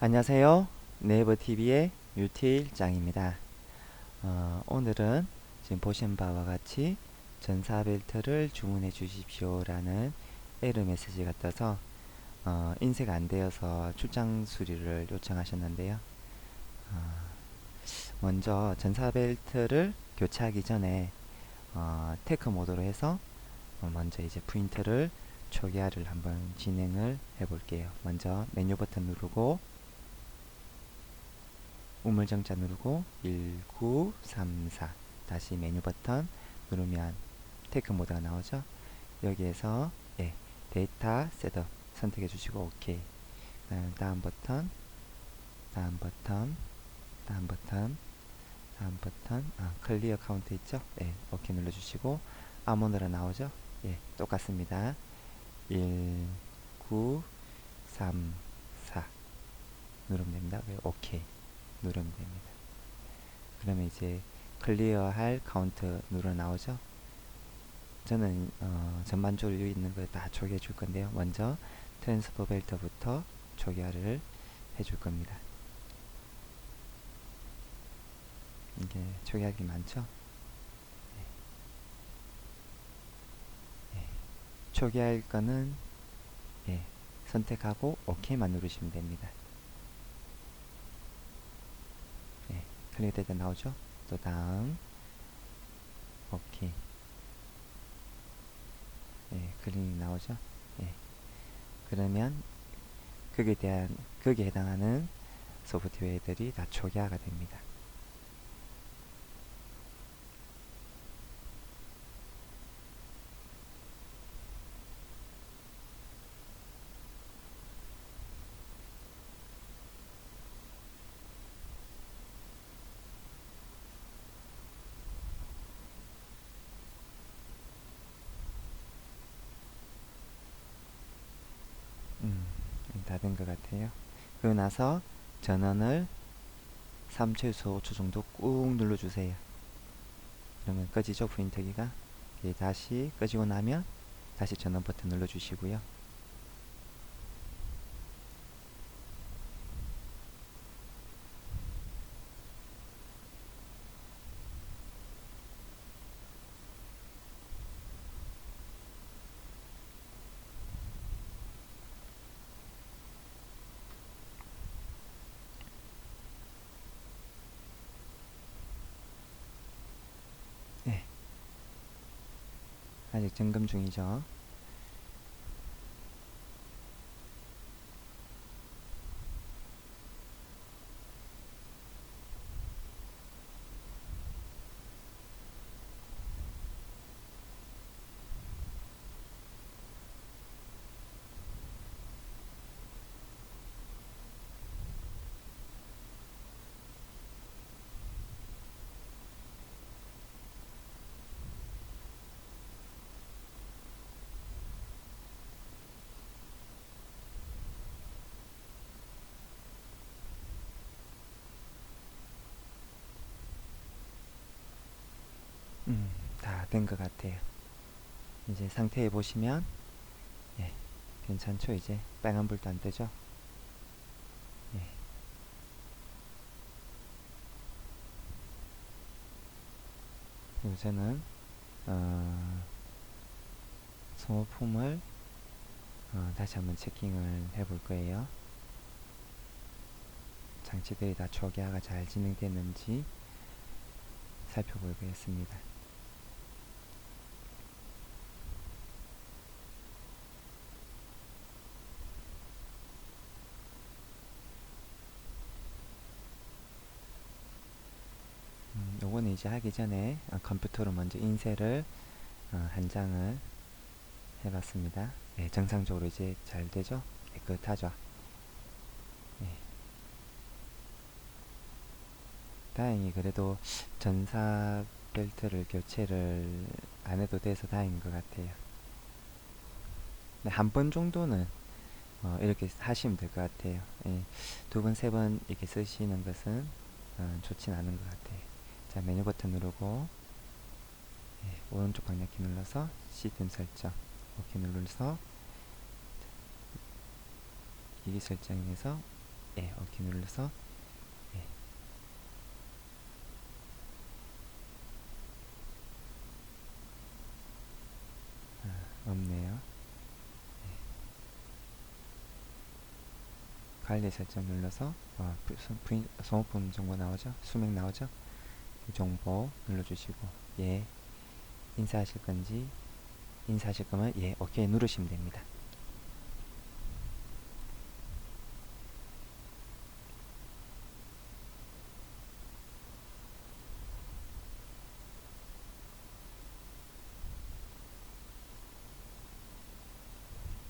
안녕하세요. 네이버TV의 유틸장입니다. 어, 오늘은 지금 보신 바와 같이 전사벨트를 주문해 주십시오 라는 에러 메시지가 떠서 어, 인쇄가 안 되어서 출장 수리를 요청하셨는데요. 어, 먼저 전사벨트를 교체하기 전에 어, 테크 모드로 해서 어, 먼저 이제 프린트를 초기화를 한번 진행을 해 볼게요. 먼저 메뉴 버튼 누르고 우물정자 누르고 1934 다시 메뉴 버튼 누르면 테크 모드가 나오죠? 여기에서 예, 데이터 셋업 선택해 주시고 오케이 다음, 다음 버튼 다음 버튼 다음 버튼 다음 버튼. 아, 클리어 카운트 있죠? 예, 오케이 눌러 주시고 아몬드라 나오죠? 예, 똑같습니다. 1934 누르면 됩니다. 오케이 누르면 됩니다. 그러면 이제 클리어 할 카운트 누르 나오죠? 저는 어, 전반적으로 있는 걸다 초기해 줄 건데요. 먼저 트랜스퍼 벨트부터 초기화를 해줄 겁니다. 이게 초기화기 많죠? 네. 네. 초기화할 거는 예, 선택하고 OK만 누르시면 됩니다. 클릭 될때 나오죠? 또 다음 오케이 예, 클릭 나오죠? 예. 그러면 거기에 대한 거기에 해당하는 소프트웨어들이 다 초기화가 됩니다. 음, 다 된 것 같아요. 그러고 나서 전원을 3초에서 5초 정도 꾹 눌러주세요. 그러면 꺼지죠, 프린터기가. 예, 다시 꺼지고 나면 다시 전원 버튼 눌러주시고요. 네. 아직 점검 중이죠. 음, 다 된 것 같아요. 이제 상태에 보시면 예, 괜찮죠? 이제 빨간 불도 안 뜨죠? 예. 그리고 저는 어, 소모품을 어, 다시 한번 체킹을 해볼 거예요. 장치들이 다 초기화가 잘 진행됐는지 살펴보겠습니다. 음, 요거는 이제 하기 전에 어, 컴퓨터로 먼저 인쇄를 어, 한 장을 해봤습니다. 네, 정상적으로 이제 잘 되죠? 깨끗하죠? 네. 다행히 그래도 전사 벨트를 교체를 안 해도 돼서 다행인 것 같아요. 네, 한번 정도는 어, 이렇게 하시면 될 것 같아요. 예, 두 번, 세 번 이렇게 쓰시는 것은 어, 좋진 않은 것 같아요. 자, 메뉴 버튼 누르고 예, 오른쪽 방향키 눌러서 시스템 설정 오케이 눌러서 기기 설정에서 예, 오케이 눌러서 예. 아, 없네요. 예. 관리 설정 눌러서 어, 소모품 정보 나오죠? 수명 나오죠? 그 정보 눌러주시고 예 인사하실 건지 인사하실 거면 예 오케이 누르시면 됩니다.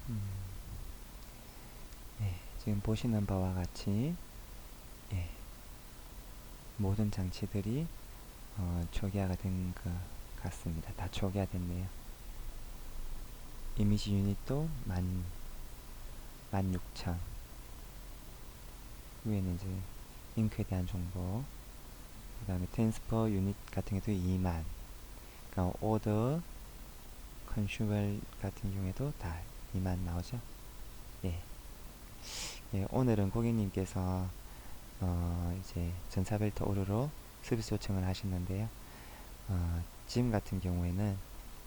음, 예, 지금 보시는 바와 같이 예, 모든 장치들이 어, 초기화가 된 것 같습니다. 다 초기화 됐네요. 이미지 유닛도 만, 16,000 위에는 이제 잉크에 대한 정보 그 다음에 트랜스퍼 유닛 같은 경우도 2만 그러니까 오더 컨슈멀 같은 경우에도 다 2만 나오죠 예. 예 오늘은 고객님께서 어 이제 전사벨트 오류로 서비스 요청을 하셨는데요 어, 지금 같은 경우에는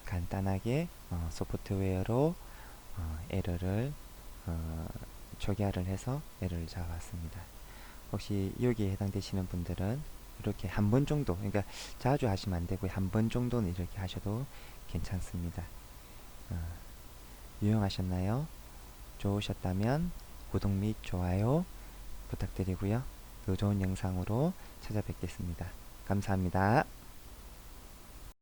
간단하게 어, 소프트웨어로 어, 에러를 어, 초기화를 해서 에러를 잡았습니다. 혹시 여기에 해당되시는 분들은 이렇게 한 번 정도, 그러니까 자주 하시면 안 되고 한 번 정도는 이렇게 하셔도 괜찮습니다. 어, 유용하셨나요? 좋으셨다면 구독 및 좋아요 부탁드리고요. 더 좋은 영상으로 찾아뵙겠습니다. 감사합니다.